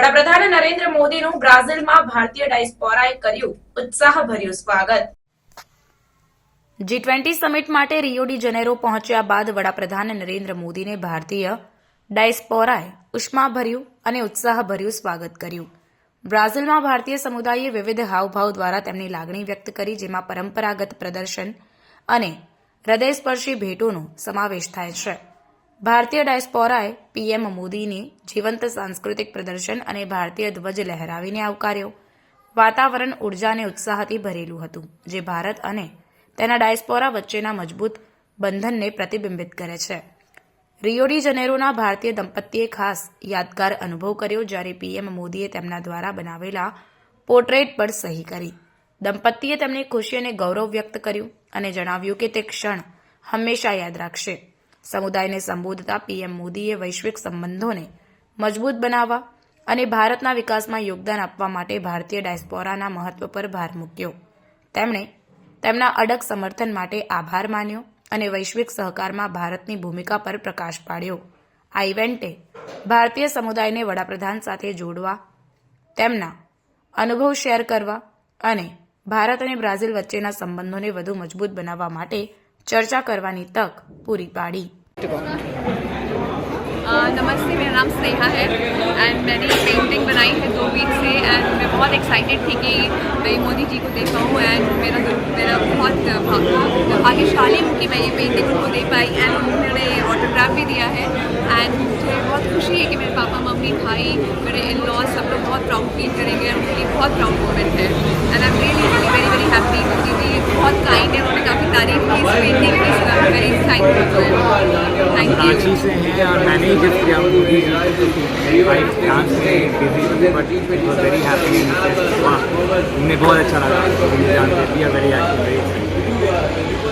વડાપ્રધાન નરેન્દ્ર મોદીનું બ્રાઝિલમાં ભારતીય ડાયસ્પોરાએ કર્યું ઉત્સાહભર્યું સ્વાગત. જી ટ્વેન્ટી સમિટ માટે રિયો જનેરો પહોંચ્યા બાદ વડાપ્રધાન નરેન્દ્ર મોદીને ભારતીય ડાયસ્પોરાએ ઉષ્માભર્યું અને ઉત્સાહભર્યું સ્વાગત કર્યું. બ્રાઝિલમાં ભારતીય સમુદાયે વિવિધ હાવભાવ દ્વારા તેમની લાગણી વ્યક્ત કરી, જેમાં પરંપરાગત પ્રદર્શન અને હૃદયસ્પર્શી ભેટોનો સમાવેશ થાય છે. ભારતીય ડાયસ્પોરાએ પીએમ મોદીની જીવંત સાંસ્કૃતિક પ્રદર્શન અને ભારતીય ધ્વજ લહેરાવીને આવકાર્યો. વાતાવરણ ઊર્જા અને ઉત્સાહથી ભરેલું હતું, જે ભારત અને તેના ડાયસ્પોરા વચ્ચેના મજબૂત બંધનને પ્રતિબિંબિત કરે છે. રિયો ડી જનેરોના ભારતીય દંપતીએ ખાસ યાદગાર અનુભવ કર્યો જ્યારે પીએમ મોદીએ તેમના દ્વારા બનાવેલા પોર્ટ્રેટ પર સહી કરી. દંપતીએ તેમની ખુશી અને ગૌરવ વ્યક્ત કર્યું અને જણાવ્યું કે તે ક્ષણ હંમેશા યાદ રાખશે. સમુદાયને સંબોધતા પીએમ મોદીએ વૈશ્વિક સંબંધોને મજબૂત બનાવવા અને ભારતના વિકાસમાં યોગદાન આપવા માટે ભારતીય ડાયસ્પોરાના મહત્વ પર ભાર મૂક્યો. તેમણે તેમના અડગ સમર્થન માટે આભાર માન્યો અને વૈશ્વિક સહકારમાં ભારતની ભૂમિકા પર પ્રકાશ પાડ્યો. આ ઇવેન્ટે ભારતીય સમુદાયને વડાપ્રધાન સાથે જોડવા, તેમના અનુભવ શેર કરવા અને ભારત અને બ્રાઝિલ વચ્ચેના સંબંધોને વધુ મજબૂત બનાવવા માટે ચર્ચા કરવાની તક પૂરી પાડી अ, नमस्ते मेरा नाम स्नेहा है एंड मैंने ये पेंटिंग बनाई है दो वीक से एंड मैं बहुत एक्साइटेड थी कि मैं मोदी जी को दे पाऊँ एंड मेरा मेरा बहुत भा- भाग्यशाली हूँ कि मैं ये पेंटिंग उनको दे पाई एंड उन्होंने ऑटोग्राफ भी दिया है एंड मुझे बहुत खुशी है कि मेरे पापा मम्मी भाई मेरे इन लॉज सब लोग बहुत प्राउड फील करेंगे और उनके लिए बहुत प्राउड मोमेंट है and I am really really very very happy क्योंकि ये बहुत काइंड है उन्होंने काफ़ी आई यू रांची से हैं और मैंने ही गिफ्ट किया जी मेरी वाइफ डांस से बिज़ी वेरी हैप्पी उन्हें बहुत अच्छा लगा। Are very happy very